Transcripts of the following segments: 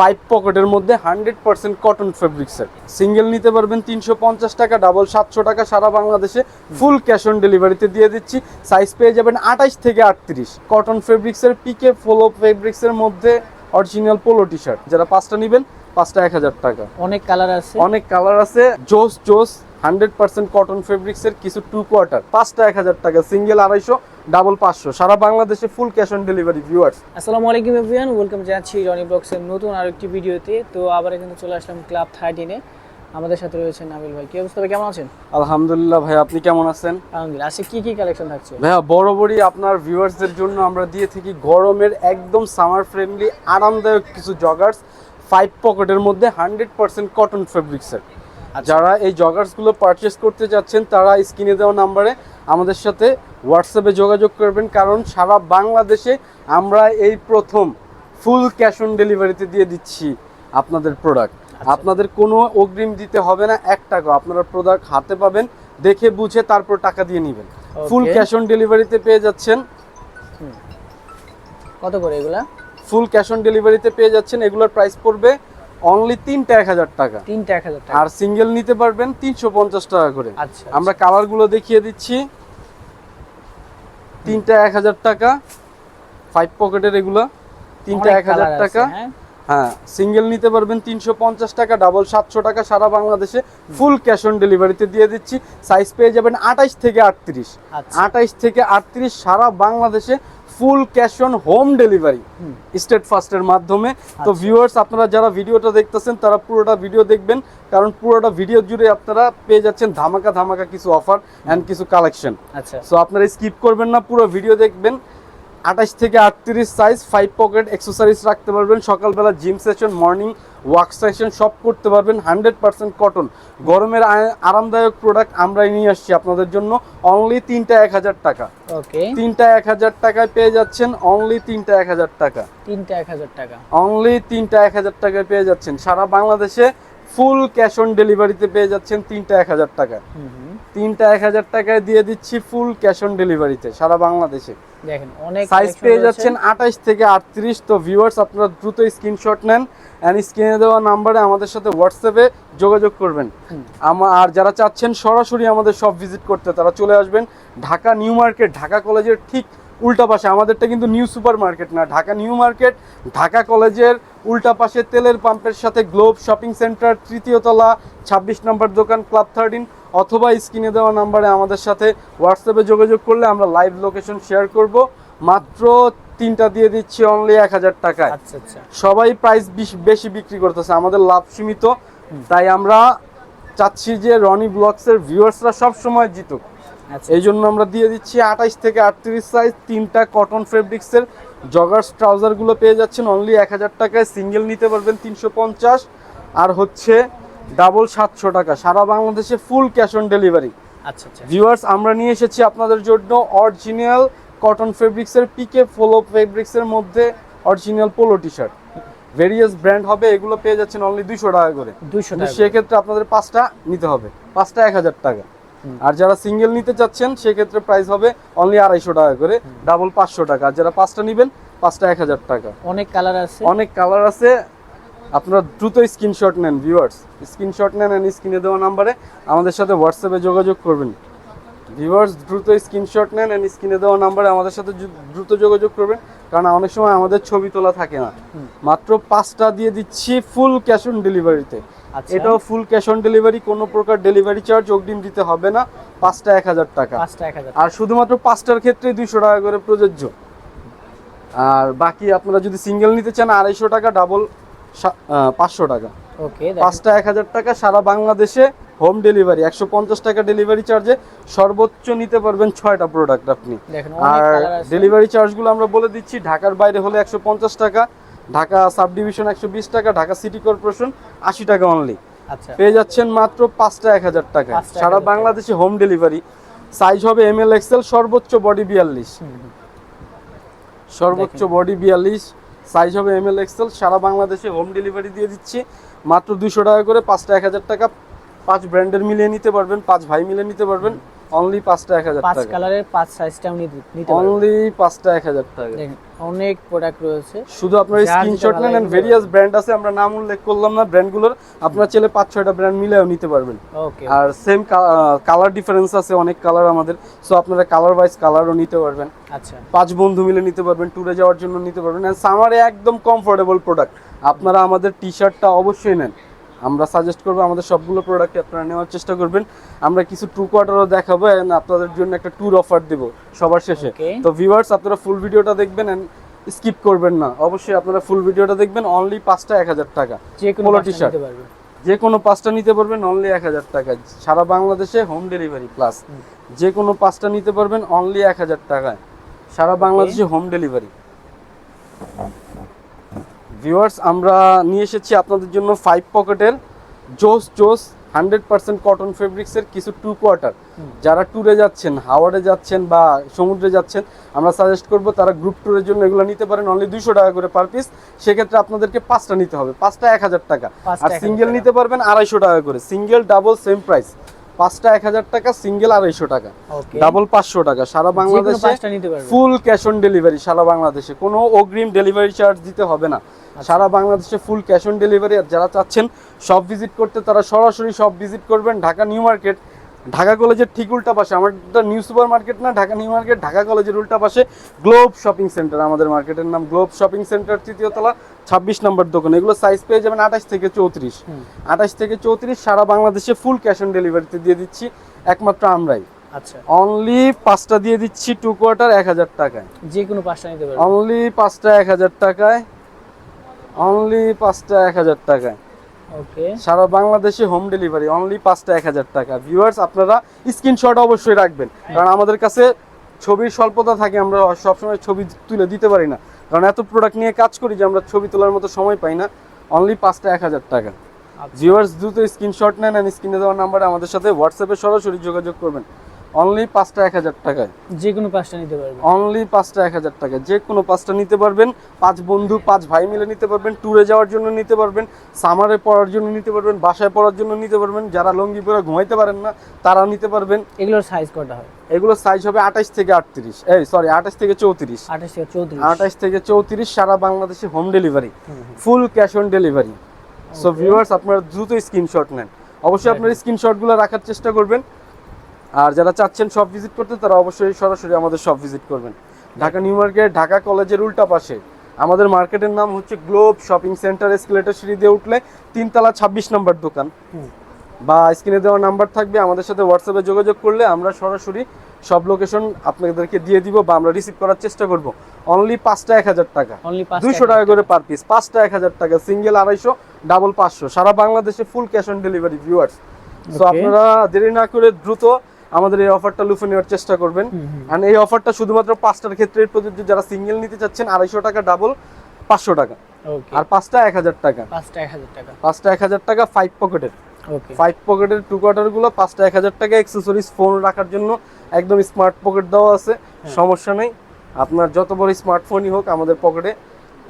Five পকেটের মধ্যে hundred percent cotton ফেব্রিক্সের সিঙ্গেল নিতে পারবেন তিনশো পঞ্চাশ টাকা ডাবল সাতশো টাকা সারা বাংলাদেশে ফুল ক্যাশ অন ডেলিভারিতে দিয়ে দিচ্ছি। সাইজ পেয়ে যাবেন আঠাইশ থেকে আটত্রিশ। কটন ফেব্রিক্সের পিকে ফোলো ফেব্রিক্সের মধ্যে অরিজিনাল পোলো টি শার্ট যারা পাঁচটা নেবেন পাঁচটা এক হাজার টাকা। অনেক কালার আছে। অনেক কালার আছে। জোস জোস হান্ড্রেড পার্সেন্ট কটন ফেব্রিক্সের কিছু টু কোয়ার্টার পাঁচটা এক হাজার টাকা। সিঙ্গেল আড়াইশো ডাবল পাঁচশো সারা বাংলাদেশে full cash on delivery viewers আসসালামু আলাইকুম এভরিওয়ান ওয়েলকাম জানাচ্ছি রনি ব্লগসের নতুন আরেকটি ভিডিওতে। তো আবার এখানে চলে আসলাম ক্লাব থার্টিনে আমাদের সাথে রয়েছেন নাবিল ভাই। কি অবস্থা ভাই কেমন আছেন? আলহামদুলিল্লাহ ভাই আপনি কেমন আছেন? আলহামদুলিল্লাহ। আজকে কি কি কালেকশন থাকছে? ভাইয়া বরাবরই আপনার ভিউয়ার্সদের জন্য আমরা দিয়ে থাকি গরমের একদম সামার ফ্রেন্ডলি আরামদায়ক কিছু জগার্স ফাইভ পকেটের মধ্যে হান্ড্রেড পার্সেন্ট কটন ফেব্রিক্সের যারা এই জগার্সগুলো পারচেস করতে যাচ্ছেন তারা স্ক্রিনে দেওয়া নাম্বারে আমাদের সাথে হোয়াটসঅ্যাপে যোগাযোগ করবেন কারণ সারা বাংলাদেশে আমরা এই প্রথম ফুল ক্যাশ অন ডেলিভারিতে দিয়ে দিচ্ছি আপনাদের প্রোডাক্ট আপনাদের কোনো অগ্রিম দিতে হবে না এক টাকা। আপনারা প্রোডাক্ট হাতে পাবেন দেখে বুঝে তারপর টাকা দিয়ে নেবেন। ফুল ক্যাশ অন ডেলিভারিতে পেয়ে যাচ্ছেন। কত করে এগুলা? ফুল ক্যাশ অন ডেলিভারিতে পেয়ে যাচ্ছেন এগুলোর প্রাইস পড়বে অনলি তিনটা এক হাজার টাকা। তিনটা এক হাজার টাকা। আর সিঙ্গেল নিতে পারবেন তিনশো পঞ্চাশ টাকা করে। আচ্ছা আমরা কালারগুলো দেখিয়ে দিচ্ছি। তিনটা এক হাজার টাকা ফাইভ পকেটের এগুলো তিনটা এক হাজার টাকা। হ্যাঁ? হ্যাঁ সিঙ্গেল নিতে পারবেন তিনশো পঞ্চাশ টাকা ডাবল সাতশো টাকা সারা বাংলাদেশে ফুল ক্যাশ অন ডেলিভারিতে দিয়ে দিচ্ছি। সাইজ পেয়ে যাবেন আঠাইশ থেকে আটত্রিশ। আচ্ছা। আঠাইশ থেকে আটত্রিশ সারা বাংলাদেশে full cash on home. Delivery state ফাস্টের মাধ্যমে। তো আচ্ছা। ভিউয়ার্স আপনারা যারা ভিডিওটা দেখতেছেন তারা পুরোটা ভিডিও দেখবেন। কারণ পুরোটা ভিডিও জুড়ে আপনারা পেয়ে যাচ্ছেন ধামাকা ধামাকা কিছু অফার অ্যান্ড কিছু কালেকশন আচ্ছা। সো আপনারা স্কিপ করবেন না পুরো ভিডিও দেখবেন। আঠাশ থেকে আটত্রিশ সাইজ ফাইভ পকেট এক্সারসাইজ রাখতে পারবেন। সকালবেলা gym session morning work session সব করতে পারবেন। হান্ড্রেড পার্সেন্ট কটন গরমের আরামদায়ক প্রোডাক্ট আমরাই নিয়ে আসছি আপনাদের জন্য। অনলি তিনটা এক হাজার টাকা। ওকে তিনটা এক হাজার টাকায় পেয়ে যাচ্ছেন। অনলি তিনটা এক হাজার টাকা। তিনটা এক হাজার টাকা। অনলি তিনটা এক হাজার টাকায় পেয়ে যাচ্ছেন। সারা বাংলাদেশে ফুল ক্যাশ অন ডেলিভারিতে পেয়ে যাচ্ছেন তিনটা এক হাজার টাকা। তিনটা এক হাজার টাকায় দিয়ে দিচ্ছি ফুল ক্যাশ অন ডেলিভারিতে সারা বাংলাদেশে। দেখেন অনেক সাইজ পেয়ে যাচ্ছেন আঠাইশ থেকে আটত্রিশ। তো ভিউয়ার্স আপনারা দ্রুত স্ক্রিনশট নেন অ্যান্ড স্ক্রিনে দেওয়া নাম্বারে আমাদের সাথে হোয়াটসঅ্যাপে যোগাযোগ করবেন। আর যারা চাচ্ছেন সরাসরি আমাদের সব ভিজিট করতে তারা চলে আসবেন ঢাকা নিউ মার্কেট ঢাকা কলেজের ঠিক উল্টা পাশে আমাদেরটা কিন্তু নিউ সুপার মার্কেট না ঢাকা নিউ মার্কেট ঢাকা কলেজের উল্টা পাশে তেলের পাম্পের সাথে গ্লোব শপিং সেন্টার তৃতীয় তলা ছাব্বিশ নম্বর দোকান ক্লাব থার্টিন অথবা স্ক্রিনে দেওয়া নাম্বারে আমাদের সাথে হোয়াটসঅ্যাপে যোগাযোগ করলে আমরা লাইভ লোকেশন শেয়ার করব। মাত্র তিনটা দিয়ে দিচ্ছি অনলি এক হাজার টাকায়। আচ্ছা আচ্ছা। সবাই প্রাইস বেশি বিক্রি করতেছে আমাদের লাভ সীমিত। তাই আমরা চাচ্ছি যে রনি ব্লগসের ভিউয়ার্সরা সব সময় জিতুক। এই জন্য আমরা দিয়ে দিচ্ছি আঠাইশ থেকে আটত্রিশ সাইজ তিনটা কটন ফেব্রিক্সের জগার্স ট্রাউজারগুলো পেয়ে যাচ্ছেন অনলি এক হাজার টাকায়। সিঙ্গেল নিতে পারবেন তিনশো পঞ্চাশ। আর হচ্ছে ডাবল সাতশো টাকা। সারা বাংলাদেশে ফুল ক্যাশ অন ডেলিভারি আচ্ছা আচ্ছা। ভিউয়ার্স আমরা নিয়ে এসেছি আপনাদের জন্য অরিজিনাল কটন ফেব্রিক্সের পিকে ফোলো ফেব্রিক্সের মধ্যে original polo T shirt various brand হবে এগুলো পেয়ে যাচ্ছেন অনলি দুইশো টাকা করে। দুইশো সেক্ষেত্রে আপনাদের পাঁচটা নিতে হবে। পাঁচটা এক হাজার টাকা। আর যারা সিঙ্গেল নিতে চাচ্ছেন সেক্ষেত্রে প্রাইস হবে অনলি আড়াইশো টাকা করে ডাবল পাঁচশো টাকা। আর যারা পাঁচটা নেবেন পাঁচটা এক হাজার টাকা। অনেক কালার আছে। অনেক কালার আছে। আপনারা দ্রুত স্ক্রিনশট নেন ভিউয়ার্স স্ক্রিনশট নেন স্ক্রিনে দেওয়া নাম্বারে আমাদের সাথে হোয়াটসঅ্যাপে যোগাযোগ করবেন। ভিউয়ার্স দ্রুত স্ক্রিনশট নেন এন্ড স্ক্রিনে দেওয়া নাম্বারে আমাদের সাথে দ্রুত যোগাযোগ করবেন। কারণ অনেক সময় আমাদের ছবি তোলা থাকে না। মাত্র পাঁচটা দিয়ে দিচ্ছি ফুল ক্যাশ অন ডেলিভারিতে এটাও ফুল ক্যাশ অন ডেলিভারি কোনো প্রকার ডেলিভারি চার্জ অগ্রিম দিতে হবে না। পাঁচটা এক হাজার টাকা। আর শুধুমাত্র পাঁচটার ক্ষেত্রে দুইশো টাকা করে প্রযোজ্য। আর বাকি আপনারা যদি সিঙ্গেল নিতে চান আড়াইশো টাকা ডাবল পাঁচশো টাকা। ওকে পাঁচটা এক হাজার টাকা সারা বাংলাদেশে হোম ডেলিভারি একশো পঞ্চাশ টাকা ডেলিভারি চার্জে সর্বোচ্চ নিতে পারবেন ছয়টা প্রোডাক্ট আপনি। আর ডেলিভারি চার্জগুলো আমরা বলে দিচ্ছি ঢাকার বাইরে হলে একশো পঞ্চাশ টাকা ঢাকা সাব ডিভিশন একশো বিশ টাকা ঢাকা সিটি কর্পোরেশন আশি টাকা অনলি আচ্ছা। পেয়ে যাচ্ছেন মাত্র পাঁচটা এক হাজার টাকা সারা বাংলাদেশে হোম ডেলিভারি সাইজ হবে এম এল এক্সেল সর্বোচ্চ বডি বিয়াল্লিশ। সর্বোচ্চ বডি বিয়াল্লিশ সাইজ হবে এম এল এক্সেল সারা বাংলাদেশে হোম ডেলিভারি দিয়ে দিচ্ছি। মাত্র দুশো টাকা করে পাঁচটা এক হাজার টাকা পাঁচ ব্র্যান্ডের মিলিয়ে নিতে পারবেন পাঁচ ভাই মিলে নিতে পারবেন অনলি পাঁচটা এক হাজার পাঁচ কালারের পাঁচ সাইজটাও নিতে অনলি পাঁচটা এক হাজার টাকা। দেখেন অনেক প্রোডাক্ট রয়েছে। শুধু আপনার স্ক্রিনশট নেন নিতে ভেরিয়াস ব্র্যান্ড আছে আমরা নাম উল্লেখ করলাম না ব্র্যান্ডগুলোর আপনার চাইলে পাঁচ ছয়টা ব্র্যান্ড মিলেও নিতে পারবেন। ওকে আর সেম কালার ডিফারেন্স আছে অনেক কালার আমাদের। সো আপনারা কালার ওয়াইজ কালারও নিতে পারবেন। আচ্ছা। পাঁচ বন্ধু মিলে নিতে পারবেন ট্যুরে যাওয়ার জন্য নিতে পারবেন। আর সামারে একদম কমফোর্টেবল প্রোডাক্ট আপনারা আমাদের টি শার্টটা অবশ্যই নেন। আমরা সাজেস্ট করব আমাদের সবগুলো প্রোডাক্ট আপনারা নেওয়ার চেষ্টা করবেন। আমরা কিছু টু কোয়ার্টারও দেখাবো অ্যান্ড আপনাদের জন্য একটা ট্যুর অফার দেবো সবার শেষে। তো ভিউয়ার্স আপনারা ফুল ভিডিওটা দেখবেন এন্ড স্কিপ করবেন না। অবশ্যই আপনারা ফুল ভিডিওটা দেখবেন অনলি পাঁচটা এক হাজার টাকা। Polo পাঁচটা নিতে যে কোনো পাঁচটা নিতে পারবেন অনলি এক হাজার টাকা। সারা বাংলাদেশে হোম ডেলিভারি প্লাস যে কোনো পাঁচটা নিতে পারবেন অনলি এক হাজার টাকায়। সারা বাংলাদেশে হোম ডেলিভারি ভিউয়ার্স আমরা নিয়ে এসেছি আপনাদের জন্য ফাইভ পকেটের জোস জোস হান্ড্রেড পার্সেন্ট কটন ফেব্রিক্সের কিছু টু কোয়ার্টার যারা ট্যুরে যাচ্ছেন হাওয়ারে যাচ্ছেন বা সমুদ্রে যাচ্ছেন আমরা সাজেস্ট করব তারা গ্রুপ ট্যুরের জন্য এগুলো নিতে পারেন অনলি দুইশো টাকা করে পার পিস সেক্ষেত্রে আপনাদেরকে পাঁচটা নিতে হবে পাঁচটা এক হাজার টাকা। আর সিঙ্গেল নিতে পারবেন আড়াইশো টাকা করে। সিঙ্গেল ডাবল সেম প্রাইস পাঁচটা এক হাজার টাকা সিঙ্গেল আড়াইশো টাকা। ডাবল পাঁচশো টাকা। সারা বাংলাদেশে ফুল ক্যাশ অন ডেলিভারি সারা বাংলাদেশে। কোনো অগ্রিম ডেলিভারি চার্জ দিতে হবে না। আচ্ছা। সারা বাংলাদেশে ফুল ক্যাশ অন ডেলিভারি আর যারা চাচ্ছেন সব ভিজিট করতে তারা সরাসরি সব ভিজিট করবেন ঢাকা নিউ মার্কেট ঢাকা কলেজের ঠিক উল্টা পাশে আমাদের নিউ সুপার মার্কেট না ঢাকা নিউ মার্কেট ঢাকা কলেজের উল্টা পাশে গ্লোব শপিং সেন্টার আমাদের মার্কেটের নাম গ্লোব শপিং সেন্টার তৃতীয় তলা ছাব্বিশ নম্বর দোকান। এগুলো সাইজ পেয়ে যাবেন আঠাশ থেকে চৌত্রিশ। আঠাশ থেকে চৌত্রিশ সারা বাংলাদেশে ফুল ক্যাশ অন ডেলিভারিতে দিয়ে দিচ্ছি একমাত্র আমরাই। আচ্ছা। অনলি পাঁচটা দিয়ে দিচ্ছি টু কোয়ার্টার এক হাজার টাকায়। যে কোনো পাঁচটা নিতে অনলি পাঁচটা এক হাজার টাকায়। অনলি পাঁচটা এক হাজার টাকায়। সারা বাংলাদেশে হোম ডেলিভারি অনলি পাঁচটা এক হাজার টাকা। ভিউয়ার্স আপনারা স্ক্রিনশট অবশ্যই রাখবেন। কারণ আমাদের কাছে ছবির স্বল্পতা থাকে আমরা সবসময় ছবি তুলে দিতে পারি না। কারণ এত প্রোডাক্ট নিয়ে কাজ করি যে আমরা ছবি তোলার মতো সময় পাই না। অনলি পাঁচটা এক হাজার টাকা। আচ্ছা। ভিউয়ার্স দ্রুত স্ক্রিনশট নেন স্ক্রিনে দেওয়ার নাম্বারে আমাদের সাথে হোয়াটসঅ্যাপে সরাসরি যোগাযোগ করবেন। অনলি পাঁচটা এক হাজার টাকায়। যে কোনো পাঁচটা নিতে পারবে অনলি পাঁচটা এক হাজার টাকা যে কোনো পাঁচটা নিতে পারবেন। পাঁচ বন্ধু পাঁচ ভাই মিলে নিতে পারবেন। ট্যুরে যাওয়ার জন্য নিতে পারবেন। সামারে পড়ার জন্য নিতে পারবেন। বাসায় পড়ার জন্য নিতে পারবেন। যারা লঙ্গি পরে ঘুমাইতে পারেন না তারাও নিতে পারবেন। এগুলোর সাইজ কটা হয়? এগুলো সাইজ হবে আঠাশ থেকে আটত্রিশ। এই সরি আঠাশ থেকে চৌত্রিশ। আঠাশ থেকে চৌত্রিশ। আঠাশ থেকে চৌত্রিশ সারা বাংলাদেশে home delivery full cash on delivery so viewers আপনারা দ্রুত স্ক্রিনশট নেন। অবশ্যই আপনার স্ক্রিনশটগুলো রাখার চেষ্টা করবেন। আর যারা চাচ্ছেন সব ভিজিট করতে তারা অবশ্যই সরাসরি আমাদের সব ভিজিট করবেন। ঢাকা নিউ মার্কেট ঢাকা কলেজের উল্টা পাশে। আমাদের মার্কেটের নাম হচ্ছে গ্লোব শপিং সেন্টার এসকেলেটর সিঁড়ি দিয়ে উঠলে তিনতলা ছাব্বিশ নম্বর দোকান। বা স্ক্রিনে দেওয়া নাম্বার থাকবে আমাদের সাথে হোয়াটসঅ্যাপে যোগাযোগ করলে আমরা সরাসরি সব লোকেশন আপনাদেরকে দিয়ে দিব বা আমরা রিসিভ করার চেষ্টা করব। অনলি পাঁচটা এক হাজার টাকা। দুইশো টাকা করে পার পিস পাঁচটা এক হাজার টাকা সিঙ্গেল আড়াইশো ডাবল পাঁচশো। সারা বাংলাদেশে full cash on delivery viewers তো আপনারা দেরি না করে দ্রুত আমাদের এই অফারটা লুফে নেওয়ার চেষ্টা করবেন। আর এই অফারটা শুধুমাত্র পাঁচটার ক্ষেত্রে প্রযোজ্য যারা সিঙ্গেল নিতে চাচ্ছেন আড়াইশো টাকা ডাবল পাঁচশো টাকা। আর পাঁচটা এক হাজার টাকা। পাঁচটা এক হাজার টাকা। পাঁচটা এক হাজার টাকা ফাইভ পকেটের ফাইভ পকেটের টু কোয়ার্টারগুলো পাঁচটা এক হাজার টাকা অ্যাক্সেসরিজ ফোন রাখার জন্য একদম স্মার্ট পকেট দেওয়া আছে। হ্যাঁ। সমস্যা নেই। আপনার যত বড় স্মার্টফোনই হোক আমাদের পকেটে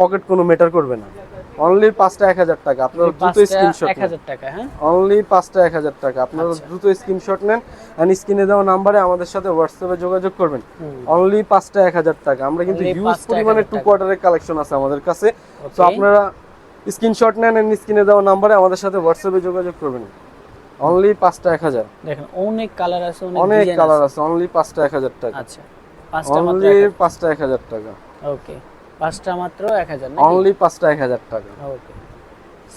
পকেট কোনো ম্যাটার করবে না। অনলি পাঁচটা এক হাজার টাকা। আপনারা দ্রুত স্ক্রিনশট এক হাজার টাকা হ্যাঁ? অনলি পাঁচটা এক হাজার টাকা। আপনারা আচ্ছা। দ্রুত স্ক্রিনশট নেন অ্যান্ড স্ক্রিনে দেওয়া নাম্বারে আমাদের সাথে হোয়াটসঅ্যাপে যোগাযোগ করবেন। অনলি পাঁচটা এক হাজার টাকা। আমরা কিন্তু হিউজ পরিমাণে টু কোয়ার্টারের কালেকশন আছে আমাদের কাছে। তো. আপনারা স্ক্রিনশট নেন অ্যান্ড স্ক্রিনে দেওয়া নাম্বারে আমাদের সাথে হোয়াটসঅ্যাপে যোগাযোগ করবেন। অনলি পাঁচটা এক হাজার। দেখেন অনেক কালার আছে অনেক কালার আছে। অনলি পাঁচটা এক হাজার টাকা। আচ্ছা অনলি পাঁচটা এক হাজার টাকা। ওকে পাঁচটা মাত্র এক হাজার অনলি পাঁচটা এক হাজার টাকা। ওকে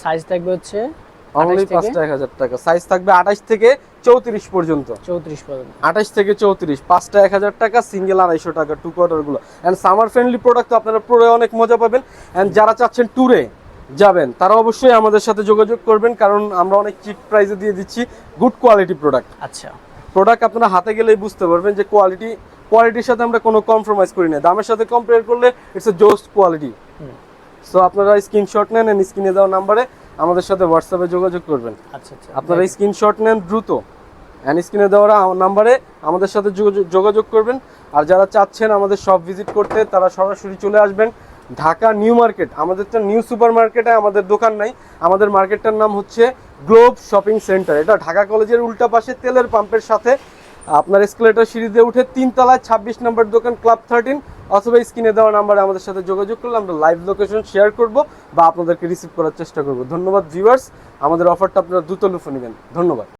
সাইজ থাকবে হচ্ছে অনলি পাঁচটা এক হাজার টাকা। সাইজ থাকবে আঠাশ থেকে চৌত্রিশ পর্যন্ত। চৌত্রিশ পর্যন্ত। আঠাশ থেকে চৌত্রিশ পাঁচটা এক হাজার টাকা সিঙ্গেল আড়াইশো টাকা টু কোয়ার্টারগুলো। অ্যান্ড সামার ফ্রেন্ডলি প্রোডাক্ট তো আপনারা পুরো অনেক মজা পাবেন। অ্যান্ড যারা চাচ্ছেন ট্যুরে যাবেন তারা অবশ্যই আমাদের সাথে যোগাযোগ করবেন কারণ আমরা অনেক চিপ প্রাইসে দিয়ে দিচ্ছি গুড কোয়ালিটি প্রোডাক্ট আচ্ছা। প্রোডাক্ট আপনারা হাতে গেলেই বুঝতে পারবেন যে কোয়ালিটি কোয়ালিটির সাথে আমরা কোনো কম্প্রোমাইজ করি না। দামের সাথে কম্পেয়ার করলে it's a just quality so আপনারা স্ক্রিনশট নেন স্ক্রিনে দেওয়া নাম্বারে আমাদের সাথে হোয়াটসঅ্যাপে যোগাযোগ করবেন। আচ্ছা আচ্ছা। আপনারা স্ক্রিনশট নেন দ্রুত। অ্যান্ড স্ক্রিনে দেওয়া নাম্বারে আমাদের সাথে যোগাযোগ- যোগাযোগ করবেন। আর যারা চাচ্ছেন আমাদের সব ভিজিট করতে তারা সরাসরি চলে আসবেন ঢাকা নিউ মার্কেট। আমাদের তো নিউ সুপার মার্কেটে আমাদের দোকান নাই। আমাদের মার্কেটটার নাম হচ্ছে গ্লোব শপিং সেন্টার এটা ঢাকা কলেজের উল্টা পাশে তেলের পাম্পের সাথে আপনার এসকেলেটার সিঁড়ি দিয়ে উঠে তিন তলায় ছাব্বিশ নম্বর দোকান, ক্লাব থার্টিন অথবা স্ক্রিনে দেওয়া নাম্বারে আমাদের সাথে যোগাযোগ করলে আমরা লাইভ লোকেশন শেয়ার করব বা আপনাদেরকে রিসিভ করার চেষ্টা করব। ধন্যবাদ ভিউয়ার্স আমাদের অফারটা আপনারা দ্রুত লুফে নেবেন। ধন্যবাদ।